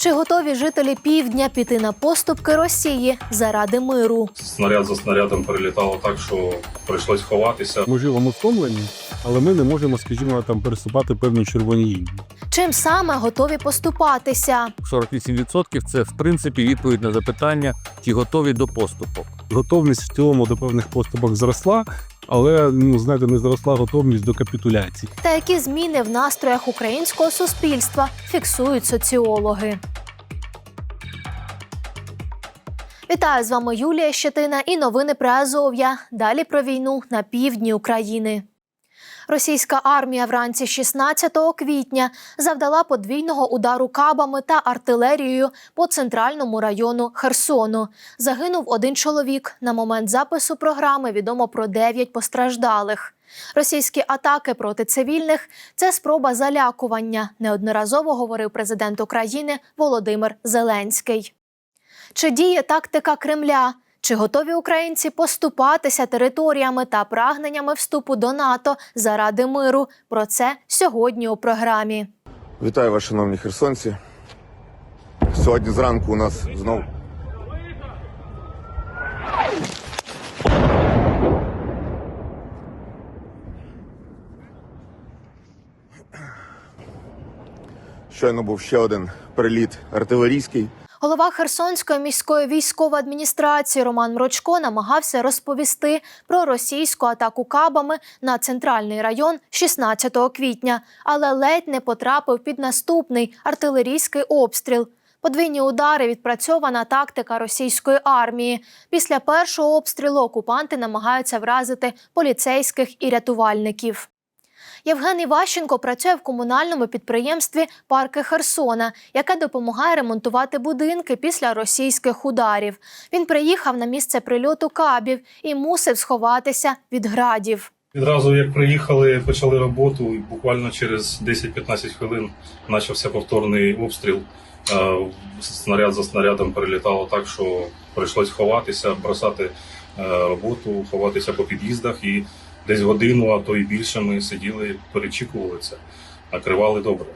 Чи готові жителі півдня піти на поступки Росії заради миру? Снаряд за снарядом перелітало так, що прийшлось ховатися. Ми живемо втомлені, але ми не можемо, скажімо, там переступати певні червоні лінії. Чим саме готові поступатися? 48% це в принципі відповідь на запитання, чи готові до поступок. Готовність в цілому до певних поступок зросла, але ну знаєте, не зросла готовність до капітуляції. Та які зміни в настроях українського суспільства фіксують соціологи? Вітаю з вами Юлія Щетина і новини про Азов'я. Далі про війну на півдні України. Російська армія вранці 16 квітня завдала подвійного удару кабами та артилерією по центральному району Херсону. Загинув один чоловік. На момент запису програми відомо про 9 постраждалих. Російські атаки проти цивільних це спроба залякування, неодноразово говорив президент України Володимир Зеленський. Чи діє тактика Кремля? Чи готові українці поступатися територіями та прагненнями вступу до НАТО заради миру? Про це сьогодні у програмі. Вітаю вас, шановні херсонці. Сьогодні зранку у нас знов. Щойно був ще один приліт артилерійський. Голова Херсонської міської військової адміністрації Роман Мрочко намагався розповісти про російську атаку кабами на центральний район 16 квітня, але ледь не потрапив під наступний артилерійський обстріл. Подвійні удари відпрацьована тактика російської армії. Після першого обстрілу окупанти намагаються вразити поліцейських і рятувальників. Євген Іващенко працює в комунальному підприємстві Парки Херсона, яке допомагає ремонтувати будинки після російських ударів. Він приїхав на місце прильоту кабів і мусив сховатися від градів. Відразу як приїхали, почали роботу, і буквально через 10-15 хвилин почався повторний обстріл. Е, Снаряд за снарядом перелітало так, що прийшлось ховатися, бросати е, роботу, ховатися по під'їздах і десь годину, а то і більше ми сиділи, перечікували це, накривали добре.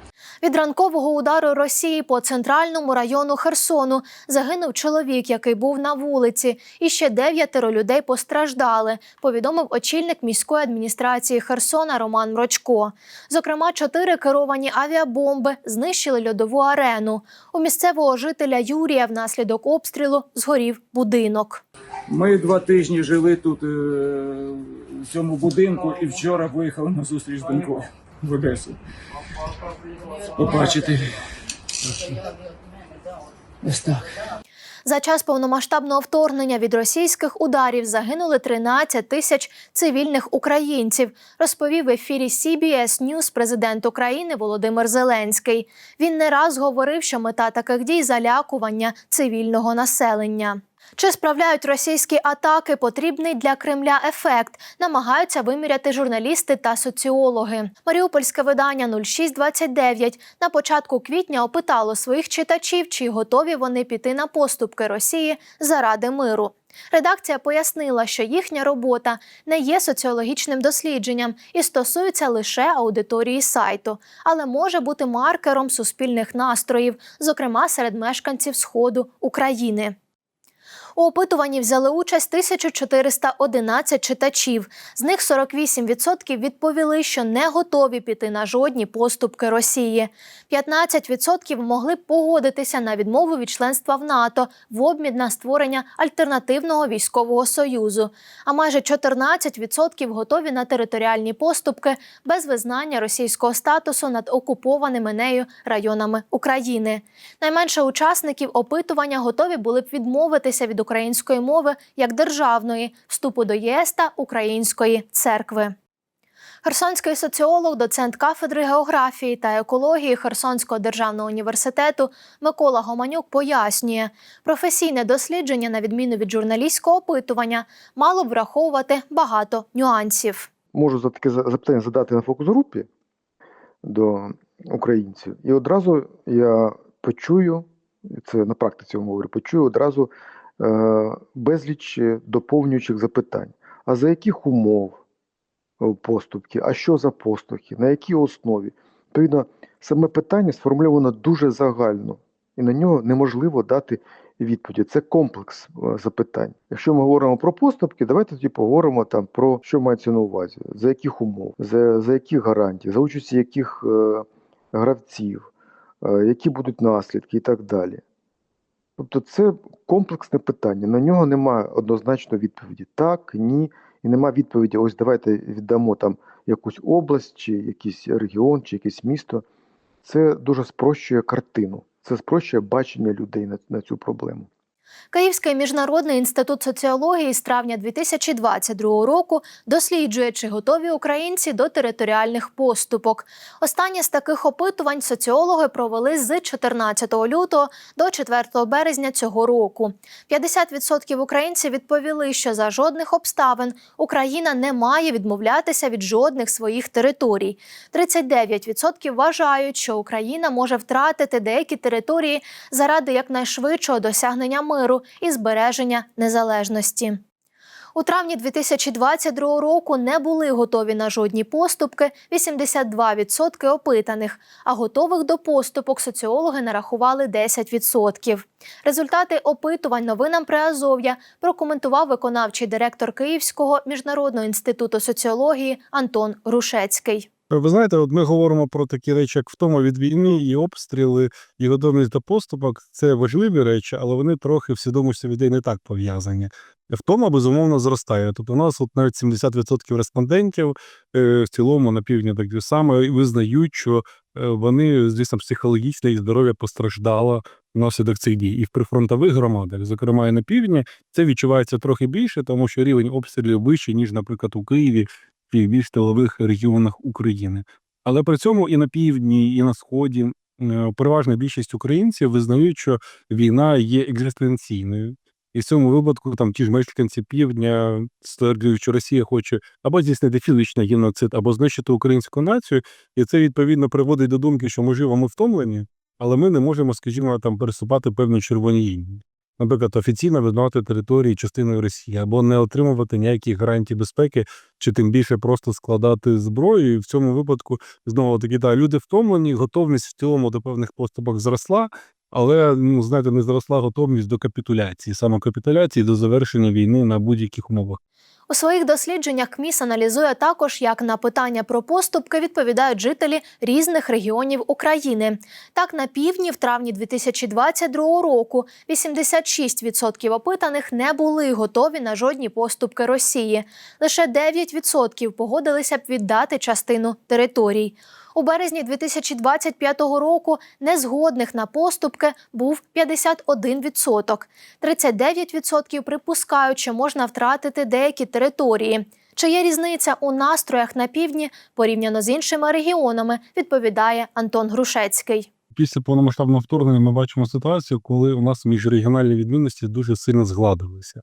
Від ранкового удару Росії по центральному району Херсону загинув чоловік, який був на вулиці, і ще дев'ятеро людей постраждали. Повідомив очільник міської адміністрації Херсона Роман Мрочко. Зокрема, чотири керовані авіабомби знищили льодову арену. У місцевого жителя Юрія внаслідок обстрілу згорів будинок. Ми два тижні жили тут е, в цьому будинку і вчора виїхали на зустріч з донькою в Побачити. Ось так. За час повномасштабного вторгнення від російських ударів загинули 13 тисяч цивільних українців, розповів в ефірі CBS News президент України Володимир Зеленський. Він не раз говорив, що мета таких дій залякування цивільного населення. Чи справляють російські атаки потрібний для Кремля ефект? Намагаються виміряти журналісти та соціологи. Маріупольське видання 0629 на початку квітня опитало своїх читачів, чи готові вони піти на поступки Росії заради миру. Редакція пояснила, що їхня робота не є соціологічним дослідженням і стосується лише аудиторії сайту, але може бути маркером суспільних настроїв, зокрема серед мешканців Сходу України. У опитуванні взяли участь 1411 читачів. З них 48% відповіли, що не готові піти на жодні поступки Росії. 15% могли б погодитися на відмову від членства в НАТО в обмін на створення альтернативного військового союзу. А майже 14% готові на територіальні поступки без визнання російського статусу над окупованими нею районами України. Найменше учасників опитування готові були б відмовитися від української мови як державної, вступу до ЄС та української церкви. Херсонський соціолог, доцент кафедри географії та екології Херсонського державного університету Микола Гоманюк пояснює, професійне дослідження, на відміну від журналістського опитування, мало б враховувати багато нюансів. можу за таке запитання задати на фокус-групі до українців, і одразу я почую, це на практиці говорю, почую одразу безліч доповнюючих запитань. А за яких умов е, поступки? А що за поступки? На якій основі? Відповідно, саме питання сформульовано дуже загально. і на нього неможливо дати відповіді. Це комплекс е, запитань. Якщо ми говоримо про поступки, давайте тоді поговоримо там про що мається на увазі, за яких умов, за, за яких гарантій, за участі яких е, гравців, е, які будуть наслідки і так далі. Тобто це комплексне питання. На нього немає однозначно відповіді: так, ні, і немає відповіді: ось давайте віддамо там якусь область, чи якийсь регіон, чи якесь місто. Це дуже спрощує картину, це спрощує бачення людей на, на цю проблему. Київський міжнародний інститут соціології з травня 2022 року досліджує, чи готові українці до територіальних поступок. Останнє з таких опитувань соціологи провели з 14 лютого до 4 березня цього року. 50% українців відповіли, що за жодних обставин Україна не має відмовлятися від жодних своїх територій. 39% вважають, що Україна може втратити деякі території заради якнайшвидшого досягнення миру і збереження незалежності. У травні 2022 року не були готові на жодні поступки 82% опитаних, а готових до поступок соціологи нарахували 10%. Результати опитувань новинам Приазов'я прокоментував виконавчий директор Київського міжнародного інституту соціології Антон Рушецький. Ви знаєте, от ми говоримо про такі речі, як втома від війни, і обстріли, і готовність до поступок. Це важливі речі, але вони трохи в свідомості людей не так пов'язані. Втома, безумовно, зростає. Тобто у нас от навіть 70% респондентів е, в цілому на півдні так само визнають, що е, вони, звісно, психологічне і здоров'я постраждало внаслідок цих дій. І в прифронтових громадах, зокрема і на півдні, це відчувається трохи більше, тому що рівень обстрілів вищий, ніж, наприклад, у Києві і більш тилових регіонах України. Але при цьому і на півдні, і на сході переважна більшість українців визнають, що війна є екзистенційною. І в цьому випадку там ті ж мешканці півдня стверджують, що Росія хоче або здійснити фізичний геноцид, або знищити українську націю, і це відповідно приводить до думки, що можливо ми втомлені, але ми не можемо, скажімо, там пересупати певні червоні лінії. Наприклад, офіційно визнавати території частиною Росії або не отримувати ніяких гарантій безпеки, чи тим більше просто складати зброю. І в цьому випадку знову таки та люди втомлені, готовність в цілому до певних поступок зросла, але ну знаєте, не зросла готовність до капітуляції, саме капітуляції до завершення війни на будь-яких умовах. У своїх дослідженнях КМІС аналізує також, як на питання про поступки відповідають жителі різних регіонів України. Так, на півдні в травні 2022 року 86% опитаних не були готові на жодні поступки Росії. Лише 9% погодилися б віддати частину територій. У березні 2025 року незгодних на поступки був 51%. 39% припускають, що можна втратити деякі території. Чи є різниця у настроях на півдні порівняно з іншими регіонами, відповідає Антон Грушецький. Після повномасштабного вторгнення ми бачимо ситуацію, коли у нас міжрегіональні відмінності дуже сильно згладилися.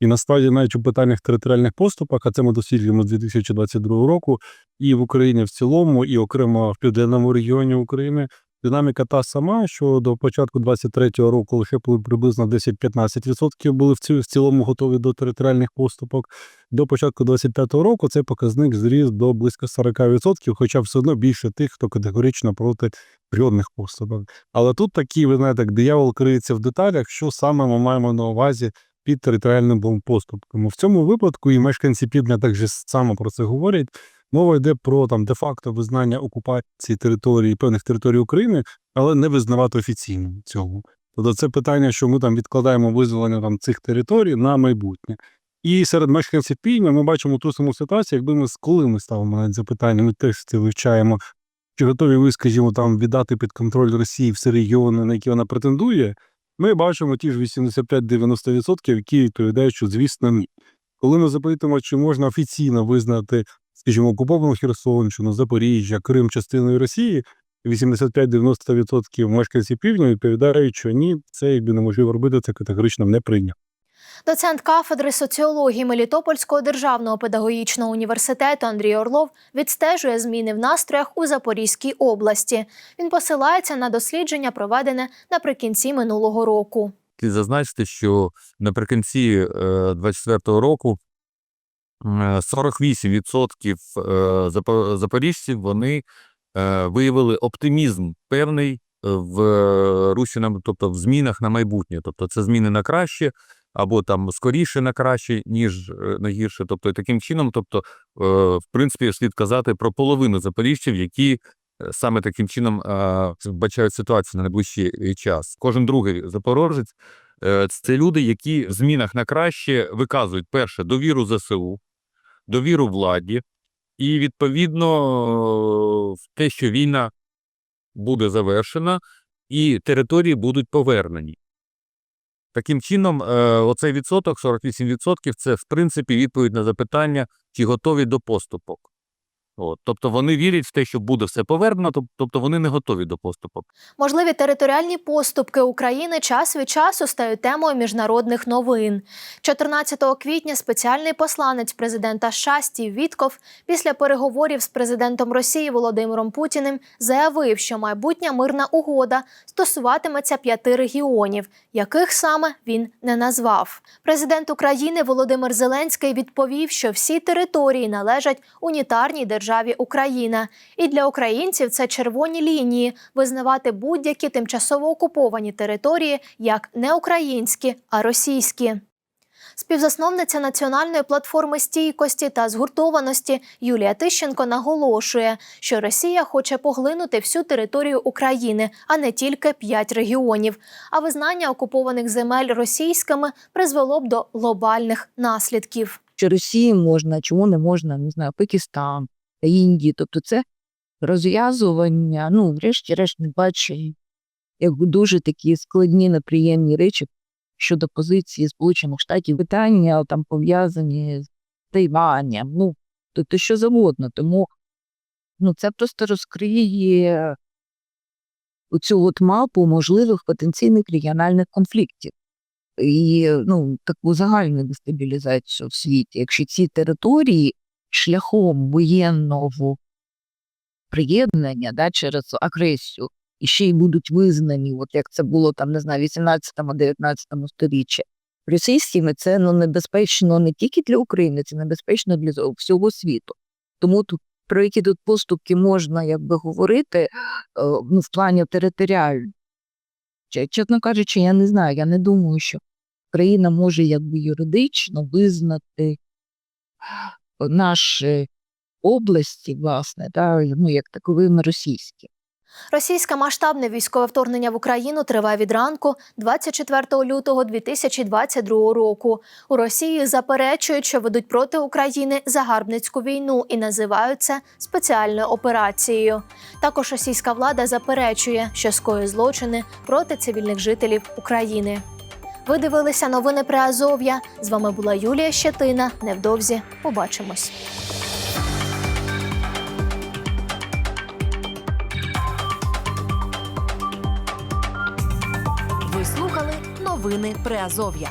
І насправді навіть у питаннях територіальних поступок, а це ми досліджуємо з 2022 року, і в Україні в цілому, і окремо в південному регіоні України. Динаміка та сама, що до початку 23-го року лише були приблизно 10-15% були в ці- цілому готові до територіальних поступок. До початку 25-го року цей показник зріс до близько 40%, хоча все одно більше тих, хто категорично проти жодних поступок. Але тут такий, ви знаєте, диявол криється в деталях, що саме ми маємо на увазі під територіальним поступком. В цьому випадку і мешканці півдня так же само про це говорять. Мова йде про там де-факто визнання окупації території певних територій України, але не визнавати офіційно цього. Тобто це питання, що ми там відкладаємо визволення там цих територій на майбутнє. І серед мешканців півдня ми бачимо ту саму ситуацію, якби ми з- коли ми ставимо навіть запитання, ми теж це вивчаємо, чи готові ви, скажімо, там віддати під контроль Росії всі регіони, на які вона претендує. Ми бачимо ті ж 85-90%, які відповідають, що звісно ні. Коли ми запитуємо, чи можна офіційно визнати, скажімо, окуповану Херсонщину, Запоріжжя, Крим частиною Росії, 85-90% мешканців півдня відповідають, що ні, це якби неможливо робити, це категорично не прийнято. Доцент кафедри соціології Мелітопольського державного педагогічного університету Андрій Орлов відстежує зміни в настроях у Запорізькій області. Він посилається на дослідження, проведене наприкінці минулого року. Зазначити, що наприкінці 24-го року е, 48% е, запоріжців вони е, виявили оптимізм певний в е, русі тобто в змінах на майбутнє. Тобто це зміни на краще або там скоріше на краще, ніж е, на гірше. Тобто таким чином, тобто, е, в принципі, слід казати про половину запоріжців, які е, саме таким чином бачають ситуацію на найближчий час. Кожен другий запорожець це люди, які в змінах на краще виказують перше довіру ЗСУ, довіру владі, і відповідно в те, що війна буде завершена, і території будуть повернені. Таким чином, е, оцей відсоток, 48%, це в принципі відповідь на запитання, чи готові до поступок. От. Тобто вони вірять в те, що буде все повернено, тобто вони не готові до поступок. Можливі територіальні поступки України час від часу стають темою міжнародних новин. 14 квітня спеціальний посланець президента США Стів Вітков після переговорів з президентом Росії Володимиром Путіним заявив, що майбутня мирна угода стосуватиметься п'яти регіонів, яких саме він не назвав. Президент України Володимир Зеленський відповів, що всі території належать унітарній державі Україна, і для українців це червоні лінії визнавати будь-які тимчасово окуповані території як не українські, а російські. Співзасновниця національної платформи стійкості та згуртованості Юлія Тищенко наголошує, що Росія хоче поглинути всю територію України, а не тільки п'ять регіонів. А визнання окупованих земель російськими призвело б до глобальних наслідків. що Росії можна, чому не можна, не знаю, Пакистан та Індії. Тобто це розв'язування, ну, врешті-решт, не бачу як дуже такі складні, неприємні речі щодо позиції Сполучених Штатів. Питання там пов'язані з Тайванем, ну, тобто що завгодно. Тому ну, це просто розкриє оцю от мапу можливих потенційних регіональних конфліктів і ну, таку загальну дестабілізацію в світі. Якщо ці території шляхом воєнного приєднання да, через агресію і ще й будуть визнані, от як це було там, не знаю, 18-19 сторіччі, російськими, це ну, небезпечно не тільки для України, це небезпечно для всього світу. Тому тут про які тут поступки можна якби говорити е, ну, в плані територіально. Чесно кажучи, я не знаю, я не думаю, що країна може якби юридично визнати наші області, власне, да, ну, як таковими російські. Російське масштабне військове вторгнення в Україну триває від ранку 24 лютого 2022 року. У Росії заперечують, що ведуть проти України загарбницьку війну і називають це спеціальною операцією. Також російська влада заперечує, що скоює злочини проти цивільних жителів України. Ви дивилися новини при Азов'я. З вами була Юлія Щетина. Невдовзі побачимось. Ви слухали новини Приазов'я.